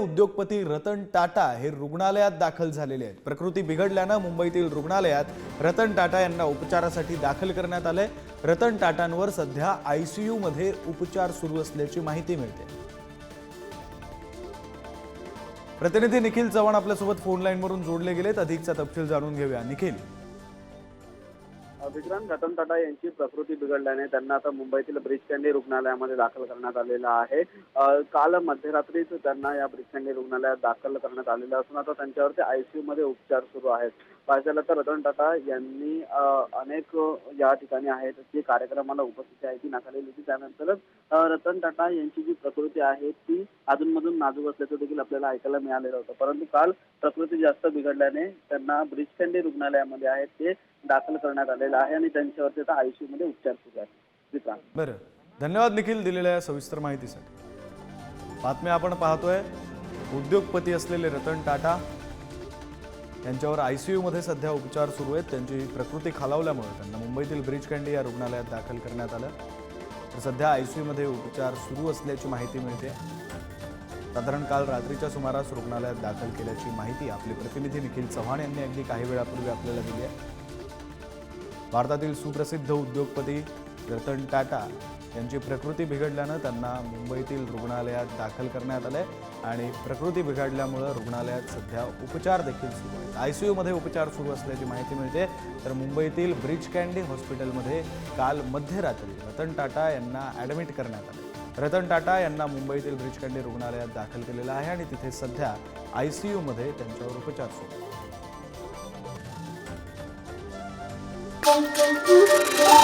उद्योगपती रतन टाटा हे रुग्णालयात दाखल झालेले आहेत. प्रकृती बिघडल्यानं मुंबईतील रुग्णालयात रतन टाटा यांना उपचारासाठी दाखल करण्यात आलंय. रतन टाटांवर सध्या आय सी मध्ये उपचार सुरू असल्याची माहिती मिळते. प्रतिनिधी निखिल चव्हाण आपल्यासोबत फोन लाईनवरून जोडले गेलेत. अधिकचा तपशील जाणून घेऊया. निखिल. विक्रांत रतन टाटा यांची प्रकृती बिघडल्याने त्यांना आता मुंबईतील ब्रिज कँडी रुग्णालयामध्ये दाखल करण्यात आलेलं आहे. काल मध्यरात्रीच त्यांना या ब्रिज कँडी रुग्णालयात दाखल करण्यात आलेलं असून आता त्यांच्यावरती आयसीयू मध्ये उपचार सुरू आहेत. पाहायचं तर रतन टाटा यांनी अनेक या ठिकाणी आहेत जे कार्यक्रमाला उपस्थिती आहे ती नाकारलेली होती. त्यानंतरच रतन टाटा यांची जी प्रकृती आहे ती अधूनमधून नाजूक असल्याचं देखील आपल्याला ऐकायला मिळालेलं होतं. परंतु काल प्रकृती जास्त बिघडल्याने त्यांना ब्रिज कँडी रुग्णालयामध्ये आहेत ते दाखल करण्यात आलेला आहे आणि त्यांच्यावरती आता आयसीयू मध्ये उपचार सुरू आहेत बरं. धन्यवाद निखिल दिलेल्या या सविस्तर माहितीसाठी. बातम्या आपण पाहतोय. उद्योगपती असलेले रतन टाटा यांच्यावर आयसीयू मध्ये सध्या उपचार सुरू आहेत. त्यांची प्रकृती खालावल्यामुळे त्यांना मुंबईतील ब्रिज कँडी या रुग्णालयात दाखल करण्यात आलं. तर सध्या आयसीयू मध्ये उपचार सुरू असल्याची माहिती मिळते. साधारण काल रात्रीच्या सुमारास रुग्णालयात दाखल केल्याची माहिती आपले प्रतिनिधी निखिल चव्हाण यांनी अगदी काही वेळापूर्वी आपल्याला दिली आहे. भारतातील सुप्रसिद्ध उद्योगपती रतन टाटा यांची प्रकृती बिघडल्यानं त्यांना मुंबईतील रुग्णालयात दाखल करण्यात आले आणि प्रकृती बिघडल्यामुळं रुग्णालयात सध्या उपचार देखील सुरू आहेत. आय सी यूमध्ये उपचार सुरू असल्याची माहिती मिळते. तर मुंबईतील ब्रिज कँडी हॉस्पिटलमध्ये काल मध्यरात्री रतन टाटा यांना ॲडमिट करण्यात आले. रतन टाटा यांना मुंबईतील ब्रिज कँडी रुग्णालयात दाखल केलेलं आहे आणि तिथे सध्या आय सी यूमध्ये त्यांच्यावर उपचार सुरू tão, tão, tão.